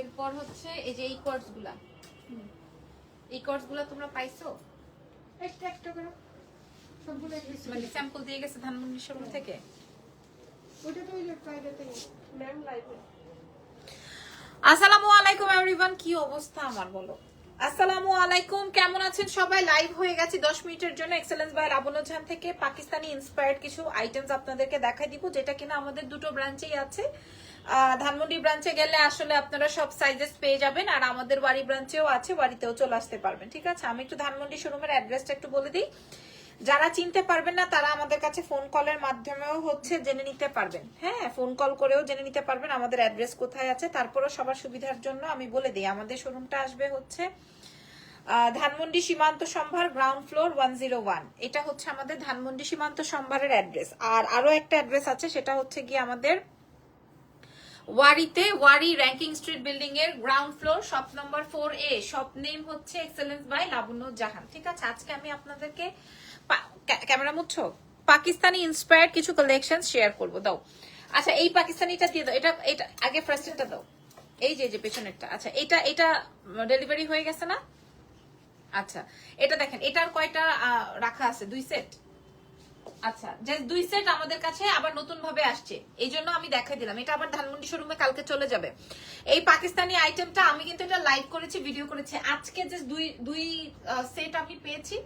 এরপর হচ্ছে এই যে এই কোর্সগুলা। এই কোর্সগুলা তোমরা পাইছো? একটা একটা করে। সবগুলো মানে স্যাম্পল দিয়ে গেছে ধানমন্ডি শোরুম থেকে? ওটা তো ওই যে ফ্রাইডেতে ম্যাম লাইভে আসসালামু আলাইকুম এভরিওয়ান কি অবস্থা আমার বলো? আসসালামু আলাইকুম কেমন আছেন সবাই? লাইভ হয়ে গেছে 10 মিনিটের জন্য। এক্সেলেন্স বাই লাবণ্য থেকে পাকিস্তানি ইন্সপায়ার্ড কিছু আইটেমস আপনাদেরকে দেখাই দিব যেটা কিনা আমাদের দুটো ব্রাঞ্চেই আছে। ধানমন্ডি ব্রাঞ্চে গেলে আসলে আপনারা সব সাইজেস পেয়ে যাবেন, আর আমাদের বাড়ি ব্রাঞ্চেও আছে বাড়িতেও চলে আসতে পারবেন, ঠিক আছে? আমি একটু ধানমন্ডি শোরুমের অ্যাড্রেসটা একটু বলে দিই। যারা চিনতে পারবেন না, তারা আমাদের কাছে ফোন কলের মাধ্যমেও হচ্ছে জেনে নিতে পারবেন। হ্যাঁ ফোন কল করেও জেনে নিতে পারবেন আমাদের অ্যাড্রেস কোথায় আছে। তারপরও সবার সুবিধার জন্য আমি বলে দিই, আমাদের শোরুমটা আসবে হচ্ছে Dhanmondi Simanta Sambhar ground floor one zero one এটা হচ্ছে আমাদের ধানমন্ডি সীমান্ত সম্ভারের অ্যাড্রেস আর আরও একটা অ্যাড্রেস আছে, সেটা হচ্ছে গিয়ে আমাদের ওয়ারিতে, ওয়ারি র্যাঙ্কিং স্ট্রিট বিল্ডিং এর ground floor shop number four A shop name হচ্ছে এক্সেলেন্স বাই লাবণ্য জাহান ঠিক আছে, আজকে আমি আপনাদেরকে ক্যামেরা মুচ্ছো? পাকিস্তানি ইন্সপায়ার্ড কিছু কালেকশন শেয়ার করব, দাও। আচ্ছা এই পাকিস্তানিটা দিয়ে দাও, এটা এটা, আগে ফার্স্টটা দাও। এই যে যে, পেছনেরটা। আচ্ছা এটা এটা ডেলিভারি হয়ে গেছে না? আচ্ছা এটা দেখেন, এটার কয়টা রাখা আছে? দুই সেট আচ্ছা দুই সেট আমাদের কাছে আবার নতুন ভাবে আসছে। এই জন্য আমি দেখাই দিলাম। এটা আবার ধানমন্ডি শোরুমে কালকে চলে যাবে। এই পাকিস্তানি আইটেমটা আমি কিন্তু এটা লাইভ করেছি ভিডিও করেছি। আজকে যে দুই দুই সেট আমি পেয়েছি।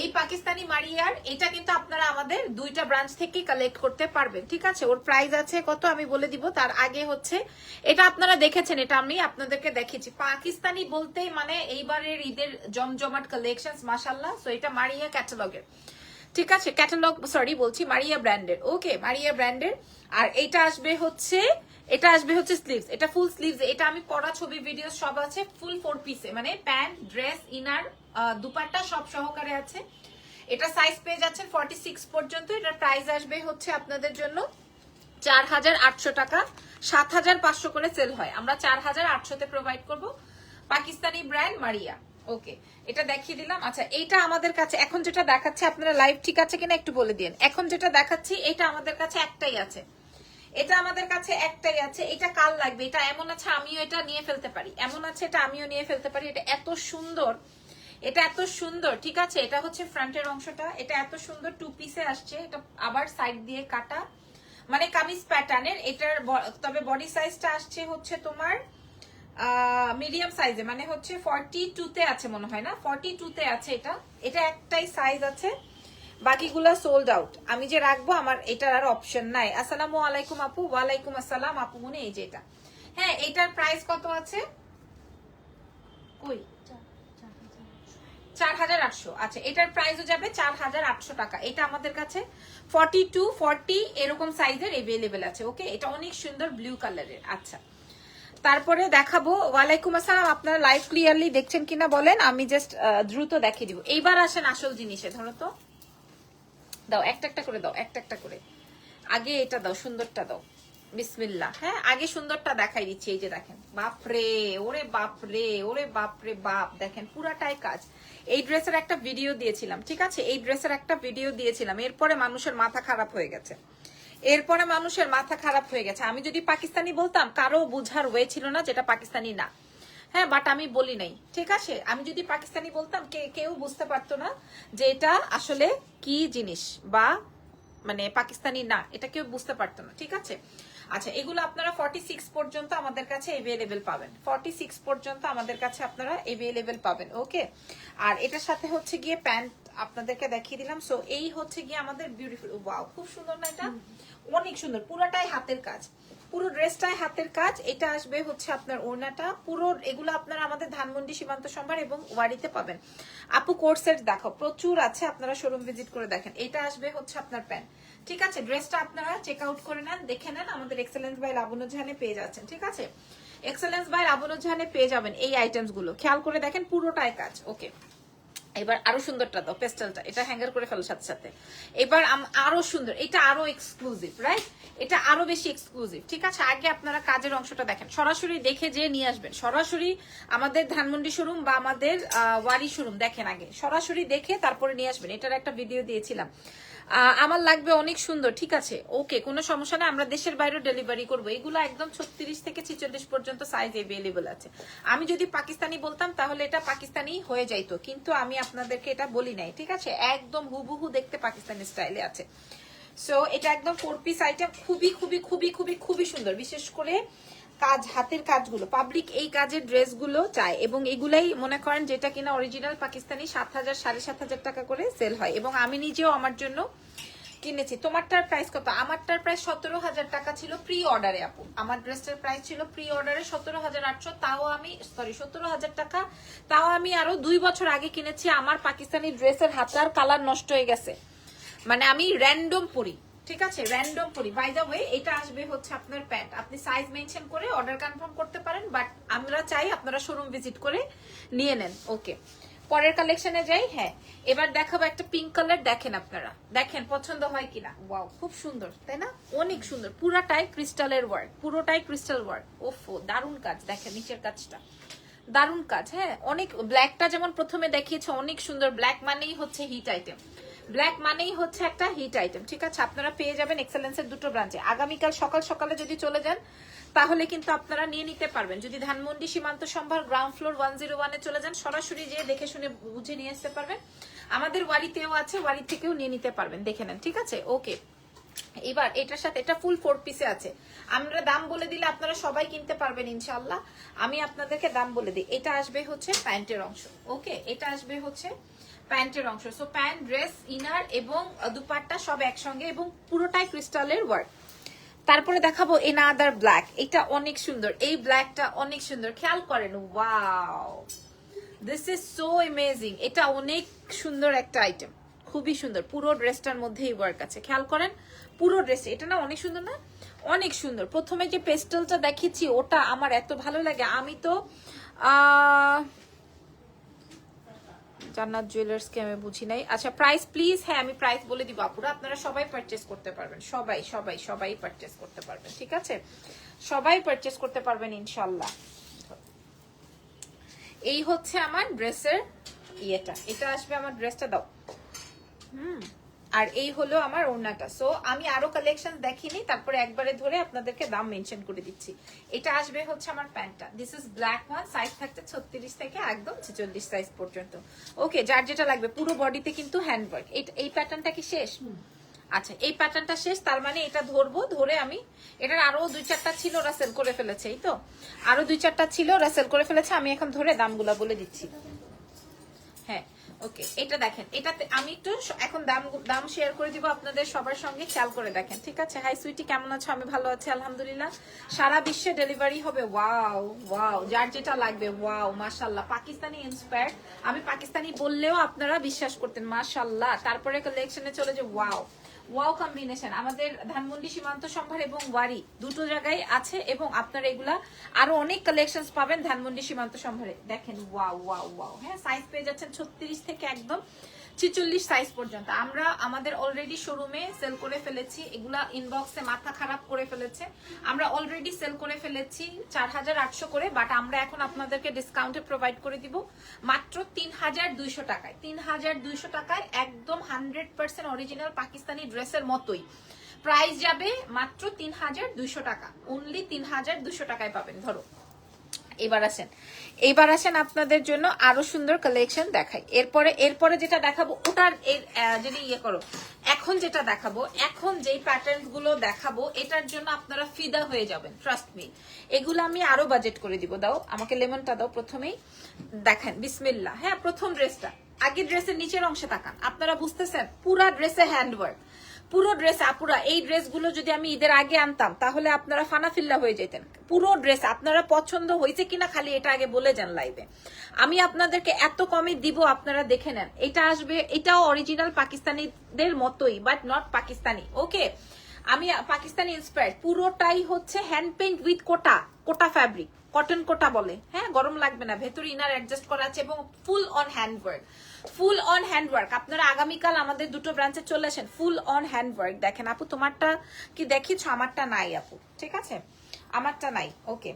এই পাকিস্তানি মারিয়ার, এটা কিন্তু আপনারা আমাদের দুইটা ব্রাঞ্চ থেকেই কালেক্ট করতে পারবেন। ঠিক আছে? ওর প্রাইস আছে কত আমি বলে দিব। তার আগে হচ্ছে, এটা আপনারা দেখেছেন, এটা আমি আপনাদেরকে দেখিয়েছি। পাকিস্তানি বলতেই মানে এইবারের ঈদের জমজমাট কালেকশন মাসাল্লাহ সো এটা মারিয়া ক্যাটালগের ঠিক আছে ক্যাটালগ সরি বলছি মারিয়া ব্র্যান্ডের ওকে মারিয়া ব্র্যান্ডের আর এটা আসবে হচ্ছে, এটা আসবে হচ্ছে স্লিভস এটা ফুল স্লিভস এটা আমি পড়া ছবি ভিডিও সব আছে ফুল ফোর পিসে মানে প্যান্ট ড্রেস ইনার দুপাট্টা সব সহকারে আছে। এটা সাইজ পেয়ে যাচ্ছেন ফর্টি সিক্স পর্যন্ত, এটার প্রাইস আসবে হচ্ছে আপনাদের জন্য চার হাজার আটশো টাকা, সাত হাজার পাঁচশো করে সেল হয়। আমরা চার হাজার আটশোতে প্রোভাইড করব। পাকিস্তানি ব্র্যান্ড মারিয়া ওকে এটা দেখিয়ে দিলাম। আচ্ছা এইটা আমাদের কাছে, এখন যেটা দেখাচ্ছে, আপনারা লাইভ ঠিক আছে কিনা একটু বলে দিন। এখন যেটা দেখাচ্ছি, এটা আমাদের কাছে একটাই আছে। এটা আমাদের কাছে একটাই আছে। এটা কাল লাগবে? এটা এমন আছে, আমিও এটা নিয়ে ফেলতে পারি। এমন আছে, এটা আমিও নিয়ে ফেলতে পারি। এটা এত সুন্দর। এটা এত সুন্দর, ঠিক আছে? এটা হচ্ছে ফ্রন্টের অংশটা। এটা এত সুন্দর টু পিসে আসছে। এটা আবার সাইড দিয়ে কাটা। মানে কামিজ প্যাটার্নের এটার তবে বডি সাইজটা আসছে হচ্ছে তোমার মিডিয়াম সাইজে মানে হচ্ছে ফর্টি টুতে আছে মনে হয় না? ফর্টি টুতে আছে এটা। এটা একটাই সাইজ আছে। বাকিগুলা সোল্ড আউট আমি যে রাখব, আমার এটার আর অপশন নাই। আসসালামু আলাইকুম আপু, ওয়ালাইকুম আসসালাম। আপু মনে এই যে এটা। হ্যাঁ এটার প্রাইস কত আছে? কই? চার হাজার আটশো। আচ্ছা এটার প্রাইসও যাবে চার হাজার আটশো টাকা। এটা আমাদের কাছে ফর্টি টু ফর্টি এরকম সাইজের এভেলেবেল আছে ওকে এটা অনেক সুন্দর ব্লু কালারের আচ্ছা। তারপরে দেখাবো, ওয়ালাইকুম আসসালাম, আপনারা লাইভ ক্লিয়ারলি দেখছেন কিনা বলেন, আমি জাস্ট দ্রুত দেখিয়ে দিব। এইবার আসেন আসল জিনিসে, ধরো তো। দাও, একটা একটা করে দাও, একটা একটা করে। আগে এটা দাও, সুন্দরটা দাও। বিসমিল্লাহ। হ্যাঁ আগে সুন্দরটা দেখাই দিচ্ছি, এই যে দেখেন। বাপরে, ওরে বাপরে ওরে বাপরে বাপ। দেখেন, পুরাটাই কাজ। এই ড্রেসের একটা ভিডিও দিয়েছিলাম, ঠিক আছে? এই ড্রেসের একটা ভিডিও দিয়েছিলাম, এরপরে মানুষের মাথা খারাপ হয়ে গেছে। এরপরে মানুষের মাথা খারাপ হয়ে গেছে। আমি যদি পাকিস্তানি বলতাম, কারও বুঝার ওয়ে ছিল না যেটা পাকিস্তানি না। হ্যাঁ বাট আমি বলি নাই। ঠিক আছে? আমি যদি পাকিস্তানি বলতাম, কে কেউ বুঝতে পারতো না যে এটা আসলে কি জিনিস বা মানে পাকিস্তানি না, এটা কেউ বুঝতে পারতো না। ঠিক আছে? আচ্ছা এগুলো আপনারা ফর্টি সিক্স পর্যন্ত আমাদের কাছে এভেলেবেল পাবেন। ফর্টি সিক্স পর্যন্ত আমাদের কাছে আপনারা এভেলেবেল পাবেন ওকে আর এটার সাথে হচ্ছে গিয়ে প্যান্ট আপনাদেরকে দেখিয়ে দিলাম। সো এই হচ্ছে গিয়ে আমাদের বিউটিফুল ওয়াও খুব সুন্দর না এটা? অনেক সুন্দর, পুরোটাই হাতের কাজ। পুরো ড্রেসটাই হাতের কাজ। এটা আসবে হচ্ছে আপনার ওড়নাটা। পুরো এগুলো আপনারা আমাদের ধানমন্ডি সীমান্ত সম্ভার এবং ওয়ারিতে পাবেন। আপু কোর্সের দেখো, প্রচুর আছে, আপনারা শোরুম ভিজিট করে দেখেন। এটা আসবে হচ্ছে আপনার প্যান্ট ঠিক আছে? ড্রেসটা আপনারা চেক আউট করে নেন, দেখে নেন। আমাদের এক্সেলেন্স বাই লাবণ্য জাহানে পেয়ে যাচ্ছেন, ঠিক আছে? এক্সেলেন্স বাই লাবণ্য জাহানে পেয়ে যাবেন এই আইটেমসগুলো। খেয়াল করে দেখেন, পুরোটাই কাজ। ওকে এবার আরও সুন্দরটা দাও, পেস্টালটা। এটা হ্যাঙ্গার করে ফেলো সাথে সাথে। এবার আরও সুন্দর, এটা আরও এক্সক্লুসিভ রাইট এটা আরও বেশি এক্সক্লুসিভ ঠিক আছে? আগে আপনারা কাজের অংশটা দেখেন। সরাসরি দেখে যে নিয়ে আসবেন। সরাসরি আমাদের ধানমন্ডি শোরুম বা আমাদের ওয়ারি শোরুম দেখেন আগে। সরাসরি দেখে তারপরে নিয়ে আসবেন। এটার একটা ভিডিও দিয়েছিলাম। আমার লাগবে অনেক সুন্দর, ঠিক আছে? ওকে কোনো সমস্যা নেই, আমরা দেশের বাইরে ডেলিভারি করব। এগুলো একদম ছত্রিশ থেকে ছিচল্লিশ পর্যন্ত সাইজ এভেলেবল আছে। আমি যদি পাকিস্তানি বলতাম, তাহলে এটা পাকিস্তানি হয়ে যাইতো। কিন্তু আমি আপনাদেরকে এটা বলি নাই, ঠিক আছে? একদম হুবহু দেখতে পাকিস্তানি স্টাইলে আছে। সো এটা একদম ফোর পিস আইটেম খুবই খুবই খুবই খুবই খুবই সুন্দর। বিশেষ করে কাজ, হাতের কাজগুলো। পাবলিক এই কাজের ড্রেসগুলো চায় এবং এগুলাই মনে করেন যেটা কিনা অরিজিনাল পাকিস্তানি সাত হাজার, সাড়ে সাত হাজার টাকা করে সেল হয়। এবং আমি নিজেও আমার জন্য কিনেছি। তোমারটার প্রাইস কত? আমারটার প্রাইস সতেরো হাজার টাকা ছিল প্রি অর্ডারে আপু। আমার ড্রেসটার প্রাইস ছিল প্রি অর্ডারে সতেরো হাজার আটশো। তাও আমি সরি সতেরো হাজার টাকা। তাও আমি আরও দুই বছর আগে কিনেছি। আমার পাকিস্তানি ড্রেসের হাতার কালার নষ্ট হয়ে গেছে। মানে আমি র্যান্ডম পরি। ঠিক আছে? র্যান্ডম পরি। বাই দ্য ওয়ে এটা আসবে হচ্ছে আপনার প্যান্ট আপনি সাইজ মেনশন করে অর্ডার কনফার্ম করতে পারেন বাট আমরা চাই আপনারা শোরুম ভিজিট করে নিয়ে নেন। ওকে পরের কালেকশনে যাই? হ্যাঁ। এবার দেখাবো একটা পিঙ্ক কালার দেখেন আপনারা। দেখেন, পছন্দ হয় কিনা? ওয়াও খুব সুন্দর, তাই না? অনেক সুন্দর। পুরাটাই ক্রিস্টালের ওয়ার্ক পুরোটাই ক্রিস্টাল ওয়ার্ক ওফো, দারুণ কাজ। দেখেন, নিচের কাজটা। দারুণ কাজ হ্যাঁ? অনেক ব্ল্যাকটা যেমন প্রথমে দেখিয়েছে, অনেক সুন্দর। ব্ল্যাক মানেই হচ্ছে হিট আইটেম ব্ল্যাক মানেই হচ্ছে একটা হিট আইটেম ঠিক আছে? আপনারা পেয়ে যাবেন এক্সেলেন্সের দুটো ব্রাঞ্চে আগামীকাল সকাল সকালে যদি চলে যান, তাহলে কিন্তু আপনারা নিয়ে নিতে পারবেন। যদি ধানমন্ডি সীমান্ত সম্ভার গ্রাউন্ড ফ্লোর ওয়ান জিরো ওয়ানে চলে যান, সরাসরি যেয়ে দেখে শুনে বুঝে নিয়ে আসতে পারবেন। আমাদের ওয়ারিতেও আছে, ওয়ারি থেকেও নিয়ে নিতে পারবেন। দেখে নেন, ঠিক আছে? ওকে এবার এটার সাথে, এটা ফুল ফোর পিসে আছে। আমরা দাম বলে দিলে আপনারা সবাই কিনতে পারবেন ইনশাল্লাহ আমি আপনাদেরকে দাম বলে দিই। এটা আসবে হচ্ছে প্যান্টের অংশ। ওকে এটা আসবে হচ্ছে প্যান্টের অংশ। সো প্যান্ট, ড্রেস, ইনার এবং দুপাট্টা সব একসঙ্গে এবং পুরোটাই ক্রিস্টালের ওয়ার্ক। তারপরে দেখাবো এনাদার ব্ল্যাক এটা অনেক সুন্দর। এই ব্ল্যাকটা অনেক সুন্দর। খেয়াল করেন wow this is so amazing এটা অনেক সুন্দর একটা আইটেম খুবই সুন্দর। পুরো ড্রেসটার মধ্যেই ওয়ার্ক আছে। খেয়াল করেন, পুরো ড্রেস। এটা না অনেক সুন্দর না? অনেক সুন্দর। প্রথমে যে পেস্টেলটা দেখেছি ওটা আমার এত ভালো লাগে। আমি তো, আহ জান্নাত জুয়েলার্সকে আমি বুঝি নাই। আচ্ছা প্রাইস প্লিজ হ্যাঁ আমি প্রাইস বলে দিব। আপুরা, আপনারা সবাই পারচেস করতে পারবেন। সবাই সবাই সবাই পারচেস করতে পারবেন, ঠিক আছে? সবাই পারচেস করতে পারবেন ইনশাল্লাহ এই হচ্ছে আমার ড্রেসের ইয়েটা। এটা আসবে আমার ড্রেসটা দাও। হুম। আর এই হলো আমার ওড়নাটা। সো আমি আরও কালেকশন দেখিনি তারপরে একবারে ধরে আপনাদেরকে দাম মেনশন করে দিচ্ছি। এটা আসবে হচ্ছে আমার প্যান্টটা। This is black one size থাকছে ছত্রিশ থেকে একদম ছেচল্লিশ সাইজ পর্যন্ত। ওকে যার যেটা লাগবে পুরো বডিতে কিন্তু হ্যান্ডওয়ার্ক এই প্যাটার্নটা কি শেষ? আচ্ছা এই প্যাটার্নটা শেষ তার মানে এটা ধরবো ধরে আমি এটার আরও দুই চারটা ছিল ওরা সেল করে ফেলেছে এই তো? আরও দুই চারটা ছিল ওরা সেল করে ফেলেছে আমি এখন ধরে দামগুলা বলে দিচ্ছি। হ্যাঁ ওকে এটা দেখেন, এটাতে আমি একটু এখন দাম দাম শেয়ার করে দিব আপনাদের সবার সঙ্গে, খেয়াল করে দেখেন, ঠিক আছে? হাই সুইটি কেমন আছো? আমি ভালো আছি, আলহামদুলিল্লাহ। সারা বিশ্বে ডেলিভারি হবে ওয়াও ওয়াও যার যেটা লাগবে ওয়াও মাশাল্লাহ পাকিস্তানি ইন্সপায়ার্ড আমি পাকিস্তানি বললেও আপনারা বিশ্বাস করতেন মাশাল্লাহ তারপরে কালেকশনে চলে যে ওয়াও ওয়াও কম্বিনেশন আমাদের ধানমন্ডি সীমান্ত সম্ভার এবং ওয়ারি দুটো জায়গায় আছে এবং আপনারা এগুলা আরও অনেক কালেকশন পাবেন ধানমন্ডি সীমান্ত সম্ভারে। দেখেন ওয়াও ওয়াও ওয়াও হ্যাঁ সাইজ পেয়ে যাচ্ছেন ছত্রিশ থেকে একদম ছিচল্লিশ সাইজ পর্যন্ত। আমরা আমাদের অলরেডি শোরুমে সেল করে ফেলেছি, এগুলা ইনবক্সে মাথা খারাপ করে ফেলেছে। আমরা অলরেডি সেল করে ফেলেছি চার হাজার আটশো করে বাট আমরা এখন আপনাদেরকে ডিসকাউন্টে প্রোভাইড করে দিব মাত্র তিন হাজার দুইশো টাকায়। তিন হাজার দুইশো টাকায় একদম হান্ড্রেড পার্সেন্ট অরিজিনাল পাকিস্তানি ড্রেসের মতোই। প্রাইস যাবে মাত্র তিন হাজার দুইশো টাকা। অনলি তিন হাজার দুইশো টাকায় পাবেন, ধরো। এবার আসেন। এবার আসেন আপনাদের জন্য আরও সুন্দর কালেকশন দেখাই। এরপরে এরপরে যেটা দেখাবো, ওটার যদি ইয়ে করো, এখন যেটা দেখাবো, এখন যেই প্যাটার্নগুলো দেখাবো, এটার জন্য আপনারা ফিদা হয়ে যাবেন ট্রাস্ট মি এগুলো আমি আরও বাজেট করে দিব, দাও, আমাকে লেমনটা দাও প্রথমেই। দেখেন বিসমিল্লা হ্যাঁ প্রথম ড্রেসটা আগের ড্রেসের নিচের অংশে তাকান। আপনারা বুঝতেছেন, পুরা ড্রেসে হ্যান্ডওয়ার্ক পুরো ড্রেস আপুরা এই ড্রেসগুলো যদি আমি ঈদের আগে আনতাম, তাহলে আপনারা ফানাফিল্লা হয়ে যেতেন। পুরো ড্রেস আপনারা পছন্দ হয়েছে কিনা খালি এটা আগে বলে যান লাইভে আমি আপনাদেরকে এত কমে দিব, আপনারা দেখে নেন। এটা আসবে, এটাও অরিজিনাল পাকিস্তানিদের মতোই বাট নট পাকিস্তানি ওকে আমি পাকিস্তানি ইন্সপায়ার্ড পুরোটাই হচ্ছে hand paint with Kota Kota fabric cotton Kota বলে। হ্যাঁ গরম লাগবে না, ভেতরে ইনার অ্যাডজাস্ট করা আছে এবং full on handwork full on handwork আপনারা আগামীকাল আমাদের দুটো ব্রাঞ্চে চলে আসেন ফুল অন হ্যান্ডওয়ার্ক দেখেন আপু, তোমারটা কি দেখিছ আমারটা নাই আপু, ঠিক আছে? আমারটা নাই ওকে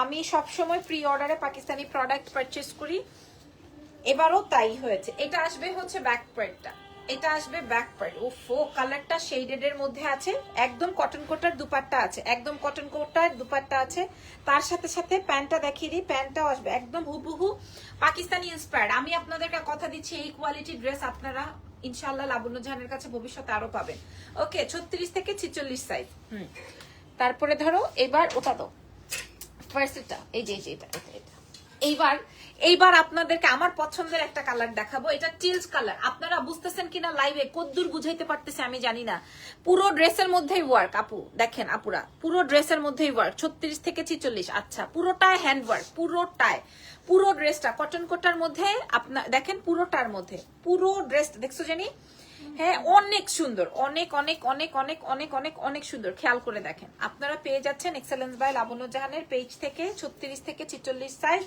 আমি সবসময় প্রি অর্ডারে পাকিস্তানি প্রোডাক্ট পারচেস করি। এবারও তাই হয়েছে। এটা আসবে হচ্ছে ব্যাক এটা আসবে ব্যাক পার্ট ও ফো কালারটা শেডেড এর মধ্যে আছে। একদম কটন কোটার দুপাট্টা আছে। একদম কটন কোটার দুপাট্টা আছে। তার সাথে সাথে প্যান্টটা দেখিয়ে দিই। প্যান্টটাও আসবে। একদম হুবহু পাকিস্তানি ইন্সপায়ার্ড আমি আপনাদেরকে কথা দিচ্ছি, এই কোয়ালিটি ড্রেস আপনারা ইনশাল্লাহ লাবণ্য জাহানের কাছে ভবিষ্যতে আরও পাবেন। ওকে, ছত্রিশ থেকে ছিচল্লিশ সাইজ হুম। তারপরে ধরো, এবার ওটা দাও। ফার্স্টটা এই যে এই যে, এটা এটা এটা। এইবার এইবার আপনাদেরকে আমার পছন্দের একটা কালার দেখাবো। এটা টিলস কালার আপনারা বুঝতেছেন কিনা লাইভে কদ্দূর বুঝাইতে পারতেছে, আমি জানি না। পুরো ড্রেসের মধ্যেই ওয়ার্ক আপু। দেখেন, আপুরা। পুরো ড্রেসের মধ্যেই ওয়ার্ক ছত্রিশ থেকে ছিচল্লিশ। আচ্ছা পুরোটায় হ্যান্ড ওয়ার্ক পুরোটায় পুরো ড্রেসটা কটন কোটার মধ্যে আপনার দেখেন, পুরোটার মধ্যে। পুরো ড্রেস দেখছ জানি? হ্যাঁ অনেক সুন্দর, অনেক অনেক অনেক অনেক অনেক অনেক অনেক সুন্দর। খেয়াল করে দেখেন। আপনারা পেয়ে যাচ্ছেন এক্সেলেন্স বাই লাবণ্য জাহানের পেজ থেকে ছত্রিশ থেকে ছিচল্লিশ সাইজ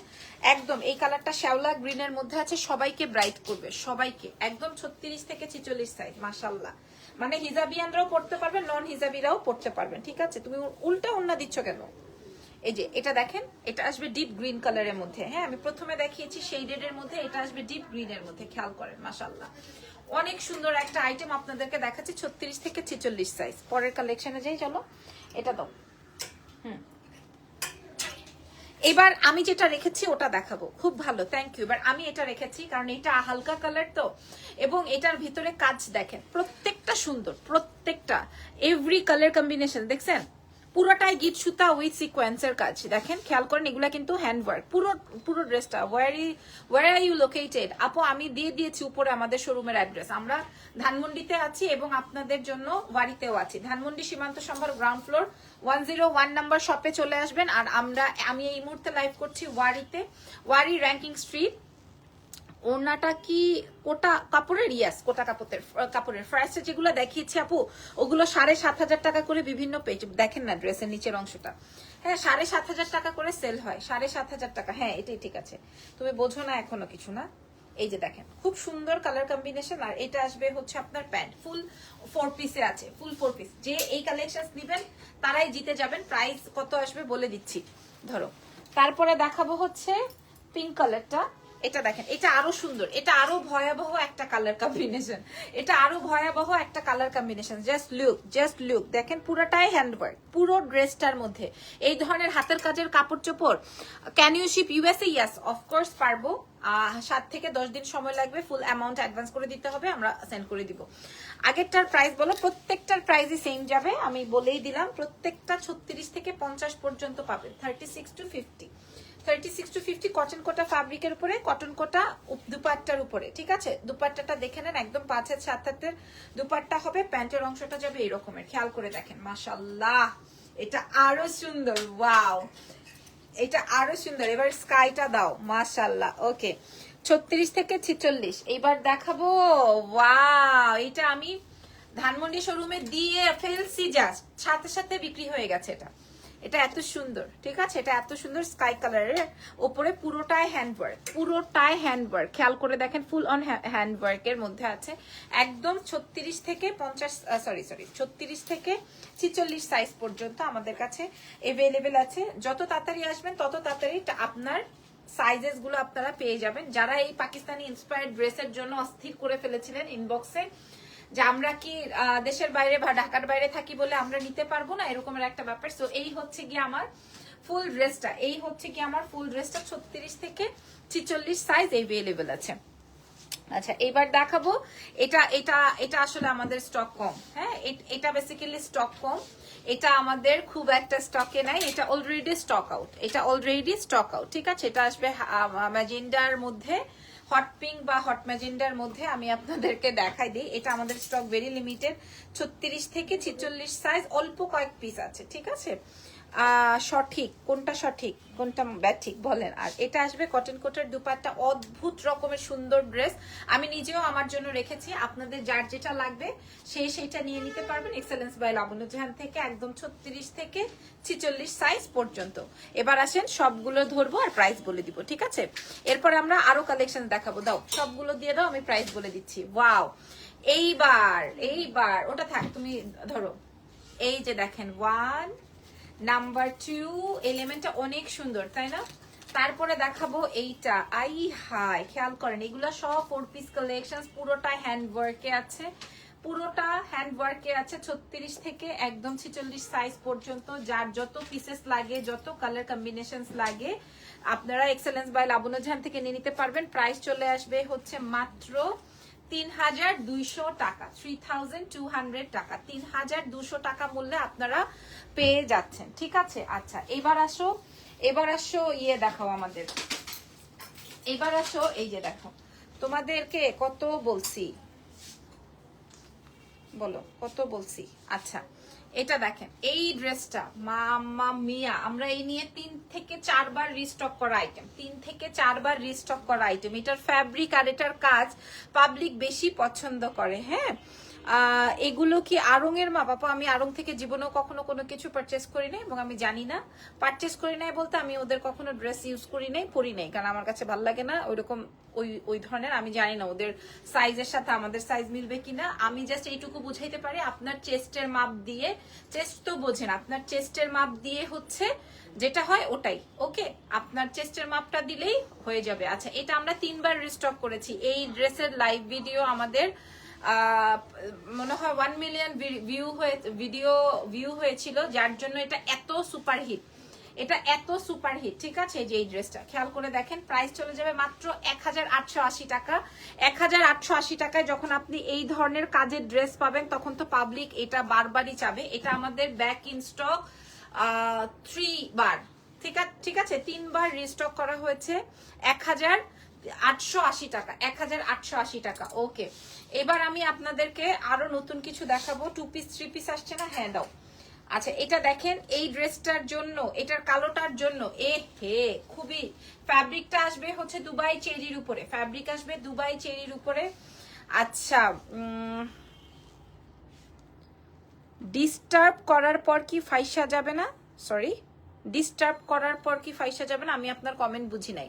একদম, এই কালারটা শ্যাওলা গ্রিনের মধ্যে আছে। সবাইকে ব্রাইট করবে, সবাইকে। একদম ছত্রিশ থেকে ছিচল্লিশ সাইজ মাসাল্লাহ মানে হিজাবিয়ানরাও পড়তে পারবেন নন হিজাবিরাও পড়তে পারবেন, ঠিক আছে? তুমি উল্টা অন্য দিচ্ছ কেন? এই যে, এটা দেখেন, এটা আসবে ডিপ গ্রিন কালারের মধ্যে। হ্যাঁ আমি প্রথমে দেখিয়েছি শেডেড এর মধ্যে, এটা আসবে ডিপ গ্রিন এর মধ্যে, খেয়াল করেন মাসাল্লাহ অনেক সুন্দর একটা আইটেম আপনাদেরকে দেখাচ্ছি, ছত্রিশ থেকে ছেচল্লিশ সাইজ পরের কালেকশনে যাই, চলো। এটা দাও। হুম। এবার আমি যেটা রেখেছি, ওটা দেখাবো। খুব ভালো থ্যাংক ইউ এবার আমি এটা রেখেছি, কারণ এটা হালকা কালার তো, এবং এটার ভিতরে কাজ দেখেন, প্রত্যেকটা সুন্দর, প্রত্যেকটা এভরি কালার কম্বিনেশন দেখছেন? পুরোটাই গিট সুতা উইথ সিকোয়েন্সের কাজ। দেখেন, খেয়াল করেন, এগুলা কিন্তু হ্যান্ড ওয়ার্ক পুরো পুরো ড্রেসটা where where are you located আপু, আমি দিয়ে দিয়েছি উপরে আমাদের শোরুমের অ্যাড্রেস আমরা ধানমন্ডিতে আছি এবং আপনাদের জন্য ওয়ারিতেও আছি। Dhanmondi Simanta Sambhar ground floor one zero one number শপে চলে আসবেন। আর আমরা, আমি এই মুহূর্তে লাইভ করছি ওয়ারিতে, ওয়ারি র্যাঙ্কিং স্ট্রিট ওড়নাটা কি কোটা কাপড়ের? ইয়াস কোটা কাপড়ের কাপড়ের। ফার্স্টে যেগুলো দেখিয়েছি আপু, ওগুলো সাড়ে সাত হাজার টাকা করে বিভিন্ন পেজ দেখেন না ড্রেসের নিচের অংশটা। হ্যাঁ সাড়ে সাত হাজার টাকা করে সেল হয়। সাড়ে সাত হাজার টাকা। হ্যাঁ এটাই ঠিক আছে। তুমি বোঝো না এখনও কিছু, না? এই যে দেখেন, খুব সুন্দর কালার কম্বিনেশন আর এটা আসবে হচ্ছে আপনার প্যান্ট ফুল ফোর পিসে আছে ফুল ফোর পিস যে এই কালেকশন দিবেন তারাই জিতে যাবেন। প্রাইস কত আসবে বলে দিচ্ছি। ধরো, তারপরে দেখাবো হচ্ছে পিঙ্ক কালারটা এটা দেখেন, এটা আরও সুন্দর, এটা আরও ভয়াবহ একটা কালার কম্বিনেশন এটা আরও ভয়াবহ একটা colour combination just look just look দেখেন পুরোটাই হ্যান্ডওয়ার্ক পুরো ড্রেসটার মধ্যে। এই ধরনের হাতের কাজের কাপড় চোপড় can you ship USA yes of course পারব। সাত থেকে দশ দিন সময় লাগবে ফুল অ্যামাউন্ট অ্যাডভান্স করে দিতে হবে, আমরা সেন্ড করে দিব। আগেরটার প্রাইস বলো, প্রত্যেকটার প্রাইসই সেম যাবে, আমি বলেই দিলাম, প্রত্যেকটা ছত্রিশ থেকে পঞ্চাশ পর্যন্ত পাবেন thirty six to fifty thirty six to fifty cotton Kota ফ্যাব্রিকের উপরে কটন কোটা দুপাট্টার উপরে, ঠিক আছে? দুপাট্টাটা দেখে নেন, একদম পাঁচ হাত, সাত হাতের দুপাট্টা হবে, প্যান্টের অংশটা যাবে এই রকমের, খেয়াল করে দেখেন মাশাল্লাহ এটা আরও সুন্দর, ওয়াও! এটা আরও সুন্দর, এবার স্কাইটা দাও মাশাল্লাহ ওকে। ছত্রিশ থেকে ছিচল্লিশ, এবার দেখাবো, ওয়াও! এটা আমি ধানমন্ডি শোরুমে দিয়ে ফেলছি জাস্ট সাথে সাথে বিক্রি হয়ে গেছে এটা। এটা এত সুন্দর, ঠিক আছে? এটা এত সুন্দর স্কাই কালারের ওপরে পুরোটাই হ্যান্ডওয়ার্ক পুরোটাই হ্যান্ডওয়ার্ক খেয়াল করে দেখেন ফুল অন হ্যান্ডওয়ার্কের মধ্যে আছে। একদম ছত্রিশ থেকে পঞ্চাশ সরি সরি ছত্রিশ থেকে ছিচল্লিশ সাইজ পর্যন্ত আমাদের কাছে এভেলেবেল আছে। যত তাড়াতাড়ি আসবেন, তত তাড়াতাড়ি আপনার সাইজেসগুলো আপনারা পেয়ে যাবেন। যারা এই পাকিস্তানি ইন্সপায়ার্ড ড্রেসের জন্য অস্থির করে ফেলেছিলেন ইনবক্সে যে আমরা কি দেশের বাইরে বা ঢাকার বাইরে থাকি বলে আমরা নিতে পারব না? এরকমের একটা ব্যাপার। সো এই হচ্ছে গিয়ে আমার ফুল ড্রেসটা এই হচ্ছে কি আমার ফুল ড্রেসটা ছত্রিশ থেকে ছিচল্লিশ সাইজ এভেলেবেল আছে। আচ্ছা এবার দেখাবো। এটা এটা এটা আসলে আমাদের স্টক কম। হ্যাঁ এটা বেসিক্যালি স্টক কম। এটা আমাদের খুব একটা স্টকে নাই। এটা অলরেডি স্টক আউট এটা অলরেডি স্টক আউট ঠিক আছে? এটা আসবে ম্যাজেন্ডার মধ্যে হট পিঙ্ক বা হট ম্যাজেন্ডার মধ্যে আমি আপনাদেরকে দেখাই দিই। এটা আমাদের স্টক ভেরি লিমিটেড ছত্রিশ থেকে ছেচল্লিশ সাইজ অল্প কয়েক পিস আছে, ঠিক আছে? সঠিক, কোনটা সঠিক, কোনটা ব্যাঠিক বলেন। আর এটা আসবে কটন কোটের দুপাট্টা, অদ্ভুত রকমের সুন্দর ড্রেস আমি নিজেও আমার জন্য রেখেছি, আপনাদের যার যেটা লাগবে সেই সেইটা নিয়ে নিতে পারবেন এক্সেলেন্স বাই লাবণ্য থেকে একদম ছত্রিশ থেকে ছিচল্লিশ সাইজ পর্যন্ত। এবার আসেন, সবগুলো ধরবো আর প্রাইস বলে দিব, ঠিক আছে? এরপর আমরা আরও কালেকশন দেখাবো। দাও, সবগুলো দিয়ে দাও, আমি প্রাইস বলে দিচ্ছি। ওয়াও এইবার এইবার, ওটা থাক, তুমি ধরো। এই যে দেখেন ওয়ান নাম্বার টু এলিমেন্টটা অনেক সুন্দর, তাই না? তারপরে দেখাবো এইটা। আই হাই খেয়াল করেন, এগুলো সব ফোর পিস কালেকশন পুরোটা হ্যান্ড ওয়ার্কে আছে। পুরোটা হ্যান্ড ওয়ার্কে আছে ছত্রিশ থেকে একদম ছিচল্লিশ সাইজ পর্যন্ত। যার যত পিসেস লাগে, যত কালার কম্বিনেশন লাগে, আপনারা এক্সেলেন্স বাই লাবণজান থেকে নিয়ে নিতে পারবেন। প্রাইস চলে আসবে হচ্ছে মাত্র তিন হাজার দুইশো টাকা থ্রি থাউজেন্ড টু হান্ড্রেড টাকা তিন হাজার দুশো টাকা মূল্যে আপনারা পেয়ে যাচ্ছেন, ঠিক আছে? আচ্ছা এবার আসো এবার আসো ইয়ে দেখাও আমাদের। এবার আসো, এই যে দেখো, তোমাদেরকে কত বলছি? বলো, কত বলছি? আচ্ছা এটা দেখেন, এই ড্রেসটা, মামা মিয়া, আমরা এই নিয়ে তিন থেকে চারবার রিস্টক করা আইটেম তিন থেকে চারবার রিস্টক করা আইটেম এটার ফ্যাব্রিক আর এটার কাজ পাবলিক বেশি পছন্দ করে হ্যাঁ? এগুলো কি আড়ং এর মা? বাবা, আমি আড়ং থেকে জীবনেও কখনো কোনো কিছু পারচেস করি নাই এবং আমি জানি না। পারচেস করি নাই বলতে আমি ওদের কখনো ড্রেস ইউজ করি নাই, পরি নাই। কারণ আমার কাছে ভালো লাগে না ওইরকম ওই ওই ধরনের, আমি জানি না ওদের সাইজের সাথে আমাদের সাইজ মিলবে কিনা। আমি জাস্ট এইটুকু বুঝাইতে পারি, আপনার চেস্টের মাপ দিয়ে চেস্ট তো বোঝেন, আপনার চেস্টের মাপ দিয়ে হচ্ছে যেটা হয় ওটাই ওকে আপনার চেস্টের মাপটা দিলেই হয়ে যাবে। আচ্ছা এটা আমরা তিনবার রিস্টক করেছি। এই ড্রেসের লাইভ ভিডিও আমাদের মনে হয় ওয়ান মিলিয়ন ভিউ হয়ে ভিডিও ভিউ হয়েছিল, যার জন্য এটা এত সুপারহিট এটা এত সুপারহিট ঠিক আছে? যে এই ড্রেসটা খেয়াল করে দেখেন প্রাইস চলে যাবে মাত্র এক হাজার আটশো আশি টাকা। এক হাজার আটশো আশি টাকায় যখন আপনি এই ধরনের কাজের ড্রেস পাবেন, তখন তো পাবলিক এটা বারবারই চাবে। এটা আমাদের ব্যাক ইন স্টক থ্রি বার। ঠিক আছে ঠিক আছে? তিনবার রিস্টক করা হয়েছে এক হাজার আটশো আশি টাকা এক হাজার আটশো আশি টাকা। ওকে এবার আমি আপনাদেরকে আরও নতুন কিছু দেখাবো। টু পিস থ্রি পিস আসছে না? হ্যাঁ দাও। আচ্ছা এটা দেখেন, এই ড্রেসটার জন্য, এটার কালোটার জন্য, এ হে, খুবই ফ্যাব্রিকটা আসবে হচ্ছে দুবাই চেরির উপরে। ফ্যাব্রিক আসবে দুবাই চেরির উপরে। আচ্ছা ডিস্টার্ব করার পর কি ফাইসা যাবে না? সরি ডিস্টার্ব করার পর কি ফাইসা যাবে না? আমি আপনার কমেন্ট বুঝি নাই।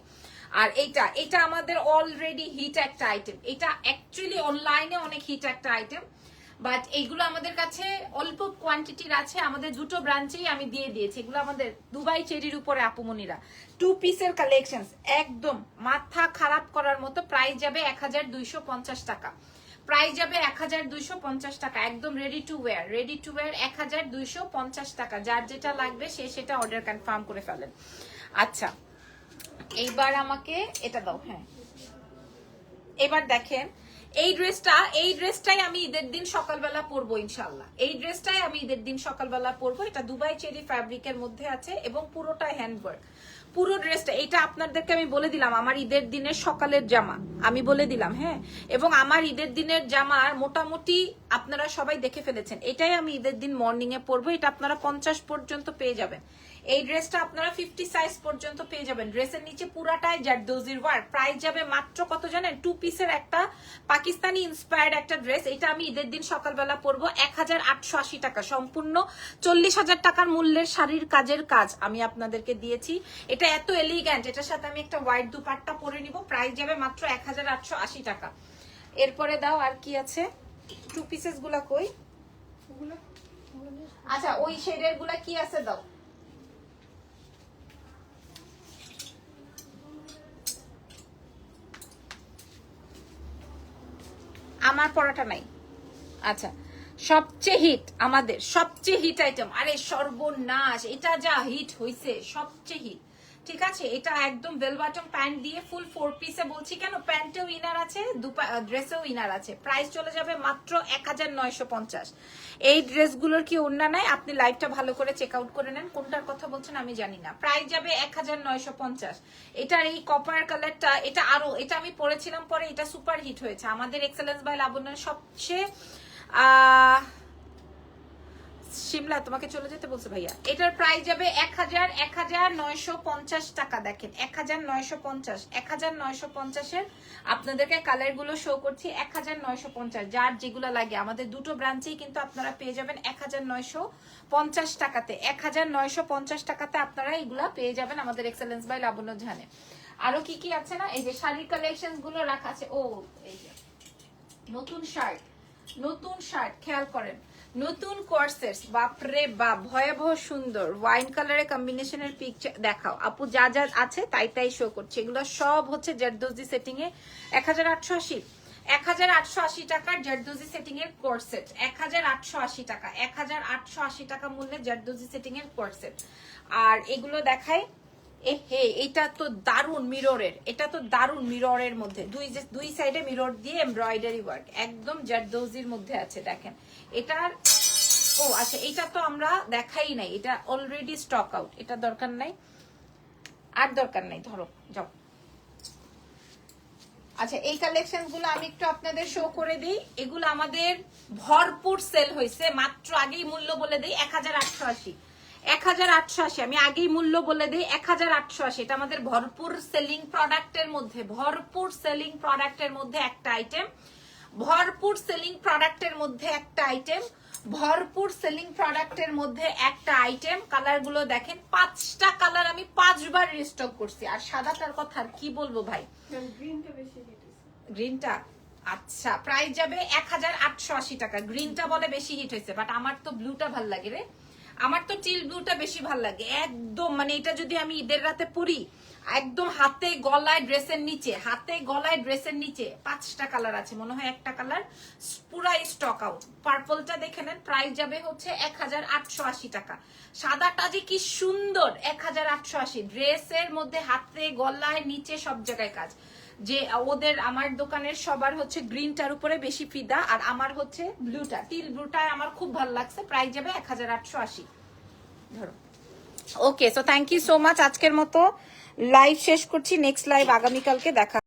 আর এইটা এটা আমাদের অলরেডি হিট একটা আইটেম এটা অ্যাকচুয়ালি অনলাইনে অনেক হিট একটা আইটেম বাট এইগুলো আমাদের কাছে অল্প কোয়ান্টিটির আছে। আমাদের দুটো ব্রাঞ্চেই আমি দিয়ে দিয়েছি। এগুলো আমাদের দুবাই চেরির উপরে আপুমনিরা। টু পিসের কালেকশন একদম মাথা খারাপ করার মতো প্রাইস যাবে এক হাজার দুইশো পঞ্চাশ টাকা। প্রাইস যাবে এক হাজার দুইশো পঞ্চাশ টাকা, একদম ready to war ready to war এক হাজার দুইশো পঞ্চাশ টাকা। যার যেটা লাগবে সে সেটা অর্ডার কনফার্ম করে ফেলেন। আচ্ছা এইবার আমাকে এটা দাও হ্যাঁ। এবার দেখেন, এই ড্রেসটা, এই ড্রেসটাই আমি ঈদের দিন সকালবেলা পরবো ইনশাল্লাহ এই ড্রেসটাই আমি ঈদের দিন সকালবেলা পরবো। এটা দুবাই চেরি ফ্যাব্রিকের মধ্যে আছে এবং পুরোটা হ্যান্ডওয়ার্ক পুরো ড্রেসটা এটা আপনাদেরকে আমি বলে দিলাম, আমার ঈদের দিনের সকালের জামা। আমি বলে দিলাম হ্যাঁ। এবং আমার ঈদের দিনের জামার মোটামুটি আপনারা সবাই দেখে ফেলেছেন। এটাই আমি ঈদের দিন মর্নিং এ পরবো, এটা আপনারা পঞ্চাশ পর্যন্ত পেয়ে যাবেন। এই ড্রেসটা আপনারা ফিফটি সাইজ পর্যন্ত পেয়ে যাবেন। ড্রেসের নিচে পুরাটাই জারদোজির ওয়ার্ক প্রাইস যাবে মাত্র কত জানেন? টু পিসের একটা পাকিস্তানি ইন্সপায়ার্ড একটা ড্রেস এটা আমি ঈদের দিন সকালবেলা পরবো। এক হাজার আটশো আশি টাকা। সম্পূর্ণ চল্লিশ হাজার টাকার মূল্যের শাড়ির কাজের কাজ আমি আপনাদেরকে দিয়েছি। এটা এত এলিগ্যান্ট এটার সাথে আমি একটা হোয়াইট দুপাট্টা পরে নিব। প্রাইস যাবে মাত্র এক হাজার আটশো আশি টাকা। এরপরে দাও আর কি আছে? টু পিসেসগুলা কই? আচ্ছা ওই শেডেরগুলা কি আছে দাও? আমার পড়াটা নাই। আচ্ছা সবচেয়ে হিট আমাদের, সবচেয়ে হিট আইটেম আরে সর্বনাশ, এটা যা হিট হইছে, সবচেয়ে হিট ঠিক আছে? এটা একদম বেল বাটম প্যান্ট দিয়ে ফুল ফোর পিসে বলছি কেন? প্যান্টেও ইনার আছে ড্রেসেও ইনার আছে। প্রাইস চলে যাবে মাত্র এক হাজার নয়শো পঞ্চাশ। এই ড্রেসগুলোর কি অন্য নাই? আপনি লাইভটা ভালো করে চেক আউট করে নেন। কোনটার কথা বলছেন আমি জানি না। প্রাইস যাবে এক হাজার নয়শো পঞ্চাশ। এটার এই কপার কালারটা এটা আরও এটা আমি পরেছিলাম পরে এটা সুপার হিট হয়েছে। আমাদের এক্সেলেন্স বাই লাবণ্যের সবচেয়ে, আহ শিমলা, তোমাকে চলে যেতে বলছে ভাইয়া। এটার প্রাইস যাবে এক হাজার এক হাজার নয়শো পঞ্চাশ টাকা, দেখেন। এক হাজার নয়শো পঞ্চাশ, এক হাজার নয়শো পঞ্চাশের আপনাদেরকে কালারগুলো শো করছি, এক হাজার নয়শো পঞ্চাশ। যার যেগুলো লাগে, আমাদের দুটো ব্রাঞ্চেই কিন্তু আপনারা পেয়ে যাবেন এক হাজার নয়শো পঞ্চাশ টাকাতে। এক হাজার নয়শো পঞ্চাশ টাকাতে আপনারা এগুলা পেয়ে যাবেন আমাদের এক্সেলেন্স বাই লাবণ্য ঝানে। আরও কি কি আছে না? এই যে শাড়ির কালেকশনগুলো রাখা আছে। ও, এই যে, নতুন শার্ট নতুন শার্ট খেয়াল করেন। নতুন কোর্সেস বাপরে বাপ, ভয়াবহ সুন্দর। ওয়াইন কালারের কম্বিনেশনের পিকচার দেখাও। আপু যা যা আছে তাই তাই শো করছে। এগুলো সব হচ্ছে জারদোজি সেটিং এ এক হাজার আটশো আশি। এক হাজার আটশো আশি টাকার জারদোজি সেটিং এর কোর্সেট এক হাজার আটশো আশি টাকা। এক হাজার আটশো আশি টাকা মূল্যে জারদোজি সেটিং এর কোর্সেট আর এগুলো দেখায় এ হে, এটা তো দারুণ মিররের এটা তো দারুণ মিররের মধ্যে। দুই দুই সাইডে মিরর দিয়ে এমব্রয়ডারি ওয়ার্ক একদম জারদোজির মধ্যে আছে, দেখেন। এটার, ও আচ্ছা এটা তো আমরা দেখাই নাই, এটা অলরেডি স্টক আউট এটা দরকার নাই, আর দরকার নাই, ধরো, যাও। আচ্ছা এই কালেকশনগুলো আমি একটু আপনাদের শো করে দিই, এগুলো আমাদের ভরপুর সেল হয়েছে, মাত্র আগেই মূল্য বলে দিই, এক হাজার আটশো আশি। এক হাজার আটশো আশি, আমি আগেই মূল্য বলে দিই, এক হাজার আটশো আশি, এটা আমাদের ভরপুর সেলিং প্রোডাক্টের মধ্যে, ভরপুর সেলিং প্রোডাক্টের মধ্যে একটা আইটেম ভরপুর সেলিং প্রোডাক্টের মধ্যে একটা আইটেম ভরপুর সেলিং প্রোডাক্টের মধ্যে একটা আইটেম কালারগুলো দেখেন পাঁচটা কালার আমি পাঁচবার রিস্টক করছি। আর সাদাটার কথা আর কি বলব ভাই? গ্রিনটা আচ্ছা প্রাইস যাবে এক হাজার আটশো আশি টাকা। গ্রিনটা বলে বেশি হিট হয়েছে বাট আমার তো ব্লুটা ভালো লাগে রে। আমার তো চিল ব্লুটা বেশি ভালো লাগে। একদম মানে এটা যদি আমি ঈদের রাতে পরি, একদম হাতে গলায় ড্রেসের নিচে, হাতে গলায় ড্রেসের নিচে, পাঁচটা কালার আছে, মনে হয় একটা কালার পুরাই স্টক আউট পার্পলটা দেখে নেন প্রাইস যাবে হচ্ছে এক হাজার আটশো আশি টাকা। সাদাটা যে কি সুন্দর এক হাজার আটশো আশি। ড্রেসের মধ্যে হাতে গলায় নিচে সব জায়গায় কাজ। যে ওদের আমার দোকানের সবার হচ্ছে গ্রিনটার উপরে বেশি ফিদা, আর আমার হচ্ছে ব্লুটা টিল ব্লুটা আমার খুব ভালো লাগছে, প্রাইস যাবে এক হাজার আটশো আশি। ধরো। Okay so thank you so much আজকের মতো লাইভ শেষ করছি। নেক্সট লাইভ আগামীকালকে দেখা